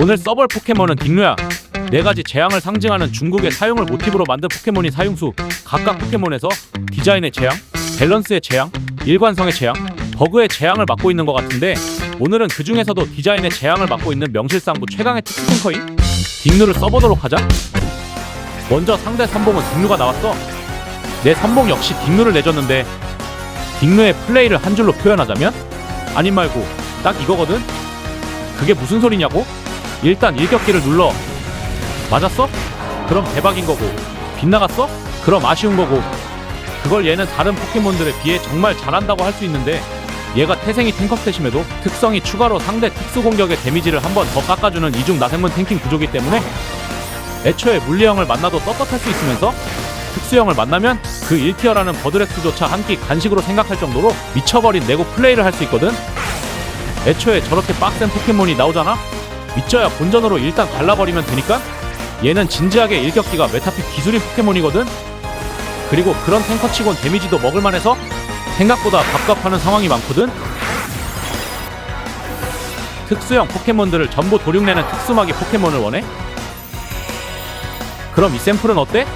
오늘 써볼 포켓몬은 딩루야. 네 가지 재앙을 상징하는 중국의 사용을 모티브로 만든 포켓몬인 사용수. 각각 포켓몬에서 디자인의 재앙, 밸런스의 재앙, 일관성의 재앙, 버그의 재앙을 맡고 있는 것 같은데 오늘은 그 중에서도 디자인의 재앙을 맡고 있는 명실상부 최강의 특수 탱커인 딩루를 써보도록 하자. 먼저 상대 선봉은 딩루가 나왔어. 내 선봉 역시 딩루를 내줬는데 딩루의 플레이를 한 줄로 표현하자면 아님 말고 딱 이거거든. 그게 무슨 소리냐고? 일단 일격기를 눌러. 맞았어? 그럼 대박인 거고. 빗나갔어? 그럼 아쉬운 거고. 그걸 얘는 다른 포켓몬들에 비해 정말 잘한다고 할 수 있는데 얘가 태생이 탱커스탯임에도 특성이 추가로 상대 특수 공격의 데미지를 한 번 더 깎아주는 이중 나생문 탱킹 구조기 때문에 애초에 물리형을 만나도 떳떳할 수 있으면서 특수형을 만나면 그 1티어라는 버드렉스조차 한 끼 간식으로 생각할 정도로 미쳐버린 내고 플레이를 할 수 있거든 애초에 저렇게 빡센 포켓몬이 나오잖아? 믿져야 본전으로 일단 갈라버리면 되니까 얘는 진지하게 일격기가 메타픽 기술인 포켓몬이거든 그리고 그런 탱커치곤 데미지도 먹을만해서 생각보다 갑갑하는 상황이 많거든 특수형 포켓몬들을 전부 도륙내는 특수마기 포켓몬을 원해? 그럼 이 샘플은 어때?